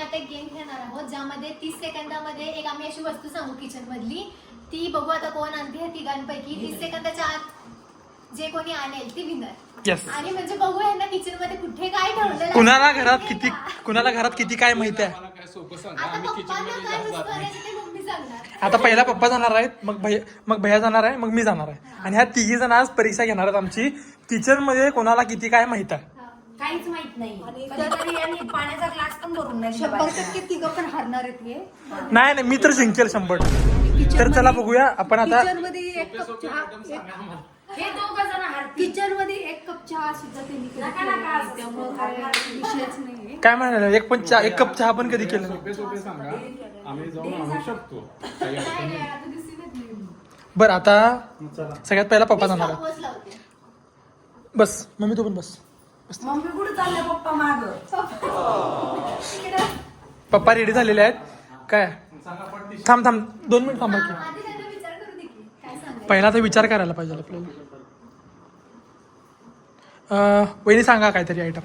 आम्ही आता एक गेम खेळणार आहोत ज्यामध्ये तीस सेकंदामध्ये एक आम्ही अशी वस्तू सांगू किचन मधली. ती बघू आता कोण आणते तिघांपैकी. तीस सेकंदाच्या आत जे कोणी आणेल ती विनर येस आणि म्हणजे बघू यांना किचनमध्ये कुठे काय ठेवलेलं कुणाला घरात किती? कुणाला घरात किती काय माहिती आहे? मला काय सोपं सांगा. आता आम्ही किचन पप्पांना मध्ये काय जास्त मिस जात नाही. करायचं ते मम्मी सांगणार. आता पहिला पप्पा जाणार आहेत मग भैया मग भैया जाणार आहे मग मी जाणार आहे. आणि ह्या तिघी जण आज परीक्षा घेणार आहेत आमची. किचनमध्ये कोणाला किती काय माहीत आहे. काहीच माहीत नाही कधीतरी यांनी पाण्याचा ग्लास पण भरून नाही दिला शंभर बाहेर. टक्के तिघं पण हारणार आहेत हे. नाही नाही मी तर जिंकेल शंभर तर चला बघूया आपण आता किचनमध्ये एक कप सोपे चहा आयटम सांगा आम्हाला. हे दोघं जण हारतील. किचनमध्ये एक कप चहा सुद्धा त्यांनी कधी नका, केला नका, नाही. त्यामुळं काय विषयच नाहीये. काय म्हणाले? एक पण चहा एक कप चहा पण कधी केलं नाही. सोपे सोपे सांगा. आम्ही जाऊन आणू शकतो. काही अडचण नाही, आता दिसूनच नाही. बरं आता सगळ्यात पहिला पप्पा जाणार आहे. बस मम्मी तू पण बस. मम्मी कुठे चालले पप्पा माग. पप्पा रेडी झालेले आहेत. काय. थांब थांब. दोन मिनिट थांबा की. आधी त्यांना विचार करू दे की काय सांगायचं. पहिला तर विचार करायला पाहिजे आपल्याला. अं, वहिनी सांगा काहीतरी आयटम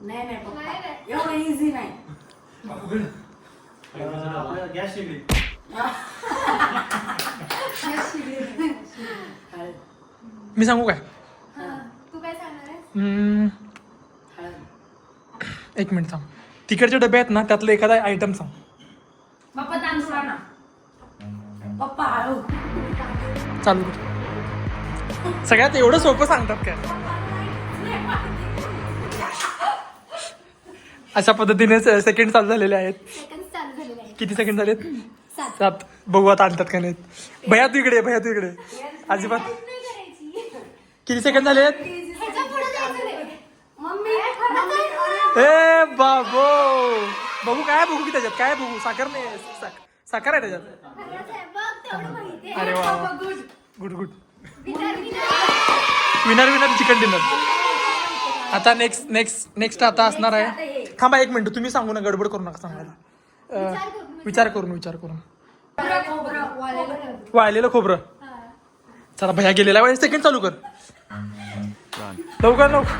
नाही नाही पप्पा. नाही, नाही. एवढं इझी नाही. गॅस शिगडी. मी सांगू काय? एक मिनिट थांब. तिकडचे डबे आहेत ना त्यातलं एखादा आयटम सांग. पप्पा तांदूळ आणा पप्पा हळू. चालू कर. सगळ्यात एवढं सोपं सांगतात काय? अशा पद्धतीने सेकंड चालू झालेले आहेत. Seconds चालू झालेले आहेत. किती सेकंड झालेत? सात. बघू आता आणतात का नाहीत. भैया तू इकडे भैया तू इकडे अजिबात. काहीच नाही करायची. किती सेकंड झालेत? ह्याच्या पुढे जायचं नाही. मम्मी मम्मी, ए बाबो. बघू काय बघू की त्याच्यात काय बघू? साखर नाही साख- साखर आहे त्याच्यात. अरे वा वा. Good. Good winner, winner. Chicken dinner आता नेक्स्ट नेक्स्ट नेक्स्ट आता असणार आहे. थांबा एक मिनिट तुम्ही सांगू ना गडबड करू नका सांगायला. अं, विचार करून, विचार करून. वाळलेलं खोबरं. चला भैया गेलेला वेळेस सेकंड चालू कर. लवकर लवकर.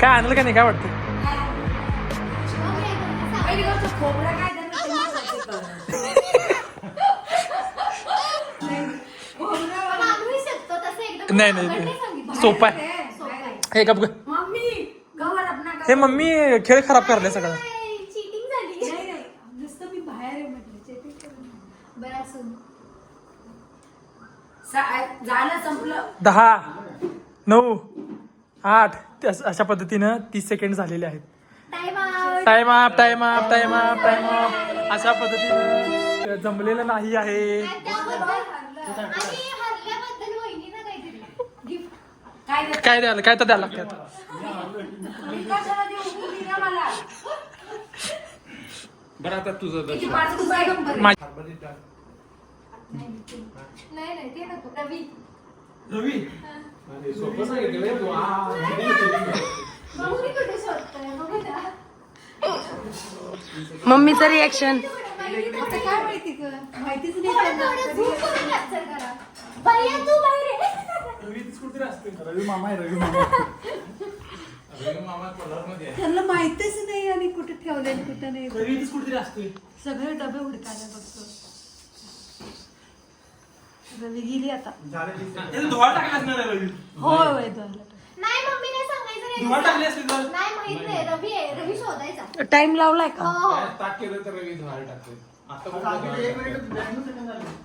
काय आणलं का नाही काय वाटतं नाही, नाही, अवघड सोपं आहे. हे का ग. हे मम्मी खेळ खराब करले सगळं. दहा नऊ आठ अशा पद्धतीनं तीस सेकंड झालेले आहेत. Time up time up time up time up अशा पद्धतीनं जमलेलं नाही आहे. काय द्यायला काय तर द्यायला बरं आता तुझं रवी. रवी? सोपं सांगितलं मम्मीचं रिॲक्शन आता काय माहिती ग माहितीच नाही थोडं त्यांना. माहितीच नाही आणि कुठे ठेवले कुठे नाही सगळे डबे हुडकायला बघतो रवी. गेली आता रवी होय होय नाही मम्मीने सांगायचं धुवाळ टाकली नाही असते तर? नाही माहीत नाही. रवी आहे. रवी शोधायचा. टाइम लावलाय का? हो हो. काय ताक केलं तर रवी धुवायला टाकते. आता कुठलं धुवायला टाकते?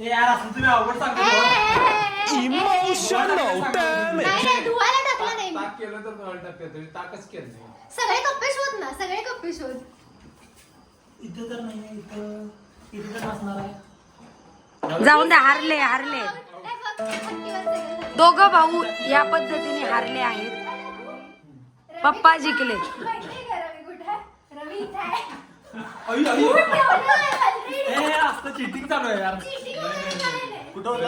ए यार असं तुम्ही अवघड ए, सांगता ए, ए, ए, ए, ए. नाही नाही धुवायला टाकला नाही मी. ताक केलं तर धुवायला टाकते तुम्ही ताकच केलं नाही. सगळे कप्पे शोध ना सगळे कप्पे शोध. इथं तर नाही आहे, इथं इथं तर नसणार आहे? जाऊन द्या हारले हारले. दोघं भाऊ या पद्धतीने हारले आहेत. पप्पा जिंकले. चिटिंग चालू आहे यार.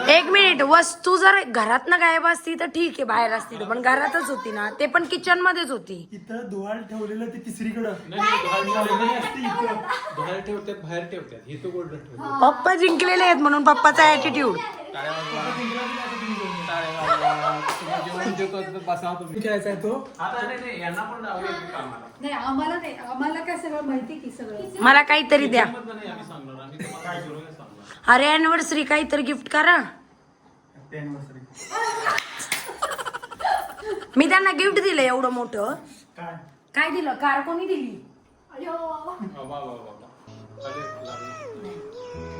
एक मिनिट वस्तू जर घरात ना गायब असती तर ठीक आहे बाहेर असती तर. पण घरातच होती ना ते पण किचन मध्येच होती. इथं धुवाल ठेवलेलं ते तिसरीकडं. बाहेर ठेवतात बाहेर ठेवतात. हे तो गोल्डन ठेवतात. पप्पा जिंकलेले आहेत म्हणून पप्पाचा ऍटिट्यूड जेवण देतो तर बसा तुम्ही खेळायचा आहे तो आता नाही नाही यांना पण लावूया की कामाला नाही आम्हाला नाही आम्हाला काय सगळं माहिती की सगळं मला काहीतरी द्या हे अरे अॅनिव्हर्सरी काहीतरी गिफ्ट करा. मी त्यांना गिफ्ट दिलं एवढं मोठं. काय काय दिलं? कार कोणी दिली.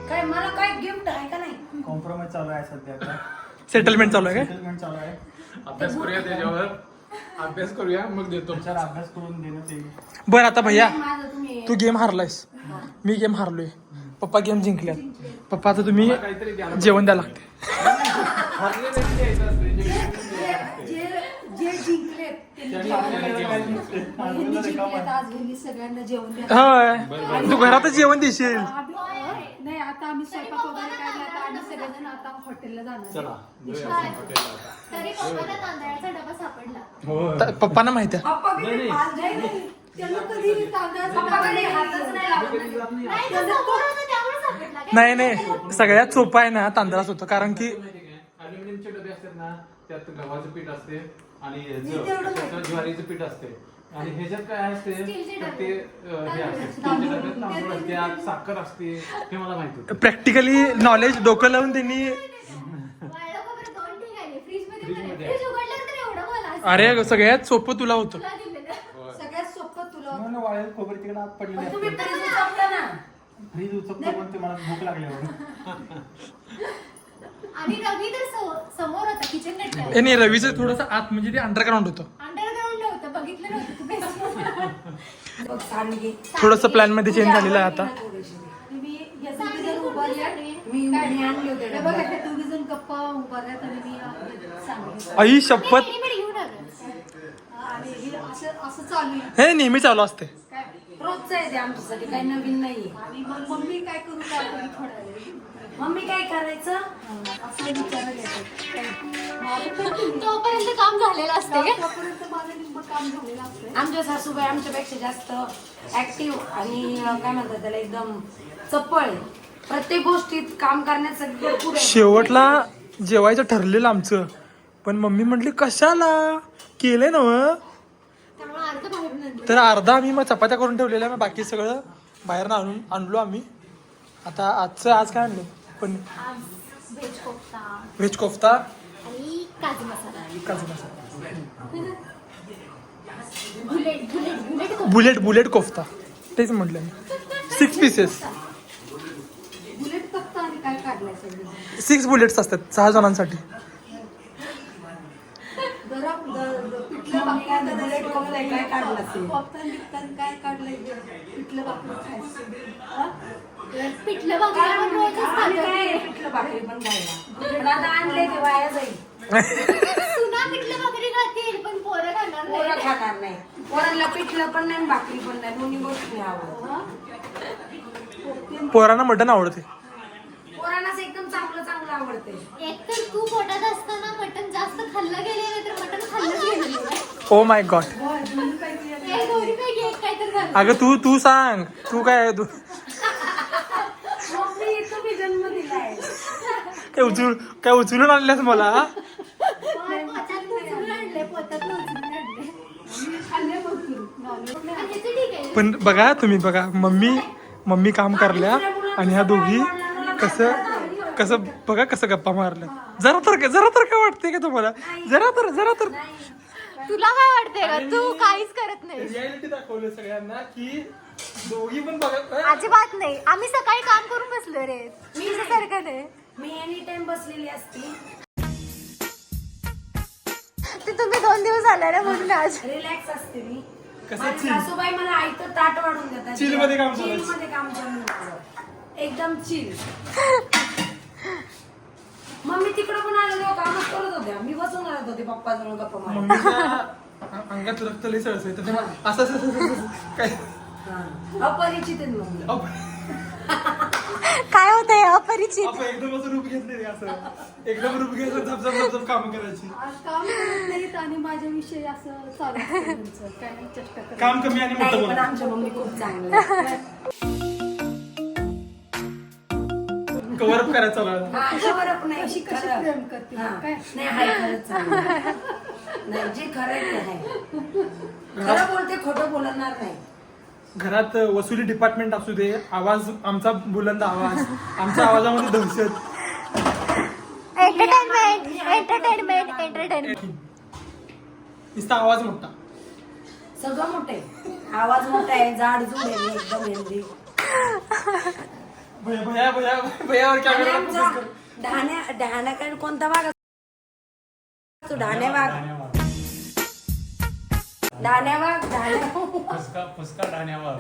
काय मला काय गिफ्ट आहे का नाही? कॉम्प्रोमाइज चालू आहे सध्या आता. सेटलमेंट चालू आहे काय? सेटलमेंट चालू आहे. अभ्यास करूया त्याच्यावर. अभ्यास करूया मग देतो. तुमच्यावर अभ्यास करून देण्यात येईल बरं आता भैया माझं तुम्ही तू गेम हारलायस. मी गेम हारलोय. पप्पा गेम जिंकल्यात. पप्पा आता तुम्ही जेवण द्या लागते होय. तू घरातच जेवण देशील. नाही आता आम्ही स्वयंपाक वगैरे काढला आता सगळेजण आता हॉटेलला जाणार पप्पांना माहिती आहे. नाही, नाही, सगळ्यात सोपं आहे ना तांदळाच होतं कारण की? अल्युमिनियमचे डबे असतात ना त्यात गव्हाचं पीठ असते आणि ज्वारीचं पीठ असते. आणि ह्याच्यात काय असते. ते हे असते. साखर असते हे मला माहीत होतं. प्रॅक्टिकली नॉलेज डोकं लावून त्यांनी अरे सगळ्यात सोपं तुला होतं. सगळ्यात सोपं तुला खोबरे तिकडे आत पडलेले फ्रीज उचकतो पण ते मला भूक लागल्यावर आणि रवी तर सो- समोर होता किचन ए नाही रवीचं थोडंसं आत म्हणजे ते अंडरग्राऊंड होतं. अंडरग्राऊंड नव्हतं बघितलं नव्हतं तू बेसमेंट बघ सांडगे थोडंसं प्लॅनमध्ये चेंज झालेलं आहे आता. मी या दोघी जण उभारल्या मी मी आणले होते. हे बघा दोघी जण गप्पा उभारल्यात आणि मी सांगितलं. आई शपथ. आलो आणि हे असं असं चालू आहे. हे नेहमी चालू असते रोजचं आहे ते आमच्यासाठी काही नवीन नाहीये. आणि मग मम्मी काय करू थोड्या वेळ मम्मी काय करायचं? असं विचारायला येतात. तोपर्यंत काम झालेलं असतं का? आतापर्यंत माझं निम्मं काम झालेलं असतं. आमच्या सासूबाई आमच्यापेक्षा जास्त ऍक्टिव्ह आणि अं, काय म्हणतात त्याला एकदम चप्पळ आहे. प्रत्येक गोष्टीत काम करण्यासाठी भरपूर आहे. शेवटला जेवायचं ठरलेलं आमचं. पण मम्मी म्हटली कशाला? केलंय ना मग त्यामुळे अर्ध बाहेरून आणलं. तर अर्धा आम्ही मग चपात्या करून ठेवलेल्या मग बाकी सगळं बाहेर आणून आणलो आम्ही. आता आजचं आज काय आणलं? पण व्हेज कोफ्ता काजू मसाला. काजू मसाला. Bullet bullet kofta. तेच म्हटलं मी. सिक्स पीसेस सिक्स बुलेट्स असतात सहा जणांसाठी जरा द- द- पिठलं मम्मी काय काढलं काय काढलंय? पिठलं भाकरी खायचं हा? पिठलं भाकरी आपण रोजच आम्ही खातो. काय पिठलं भाकरी पण खायला? आणले ते वाया जाईल. सुना पिठलं भाकरी खातील पण पोरं खाणार पोरं नाही खाणार नाही. पोरांना पिठलं पण नाही भाकरी पण नाही. दोन्ही गोष्टी नाही आवडत पोरांना मटण आवडते. पोरांना एकदम चांगलं चांगलं आवडते एक तर तू पोटात असताना मटण जास्त खाल्लं गेलेलं तर ओ माय गॉड अगं तू तू सांग. तू काय तू काय उचलून काय उचलून आणल्यास मला पण बघा तुम्ही बघा मम्मी मम्मी काम करल्या आणि ह्या दोघी कसं कसं बघा कसं गप्पा मारल्या. जरा तर काय जरा तर काय वाटतंय का तुम्हाला? जरा तर जरा तर तुला काय वाटतंय का तू काहीच करत नाही रियालिटी दाखवलं सगळ्यांना की दोघी पण बघा अजिबात नाही. आम्ही सकाळी काम करून बसलो रे. मी सारखं नाही. मी एनी टाइम बसलेली असती. ते तुम्ही दोन दिवस आला ना म्हणून आज. रिलॅक्स असते मी. कसं माझी chill? सासूबाई मला आयतं ताट वाढून देतात. Chill मध्ये काम Chill करायचं. मध्ये काम करून माझं. एकदम चिल मम्मी तिकडे पण आले तेव्हा कामच करत होत्या. मी बसून राहत होते पप्पा जवळ गप्पा. मम्मीच्या अंगात रक्त लय सळसळ तर तेव्हा असं असं- असं असं- असं काय? हा. अपरिचित आहेत मम्मी. अप- काय होतंय अपरिचित? आपण एकदम असं रूप घेतले रे असं. एकदम रूप घ्यायचं झप झप झप झप काम करायची. आज काम करत नाहीत आणि माझ्याविषयी असं चालू असतं त्यांचं. काय चेष्टा करत काम कमी आणि मोठं नाही पण बोला आमच्या मम्मी खूप चांगल्या आहेत. कव्हर अप करायचं चालू. हा, नाही कशी कशी खरं. प्रेम करते हा. काय? नाही हाय खरंच चांगलं नाही जे खरं आहे ते आहे. खरं बोलते खोटं बोलणार नाही. घरात वसुली डिपार्टमेंट असू दे आवाज आमचा बुलंद आवाज आमच्या आवाजामध्ये दहशत. एंटरटेनमेंट एंटरटेनमेंट एंटरटेनमेंट नुसता आवाज मोठा. सगळं मोठे आवाज मोठा आहे जाड जुड आहे मी एकदम हेल्दी भया भया भया भयावर आणि कॅमेरा आमचा डहाण्या डहाण्याकडे कोणता भाग असतो? डहाण्या भाग. डहाण्या भाग. डहाण्या फुसका फुसका ठाण्यावर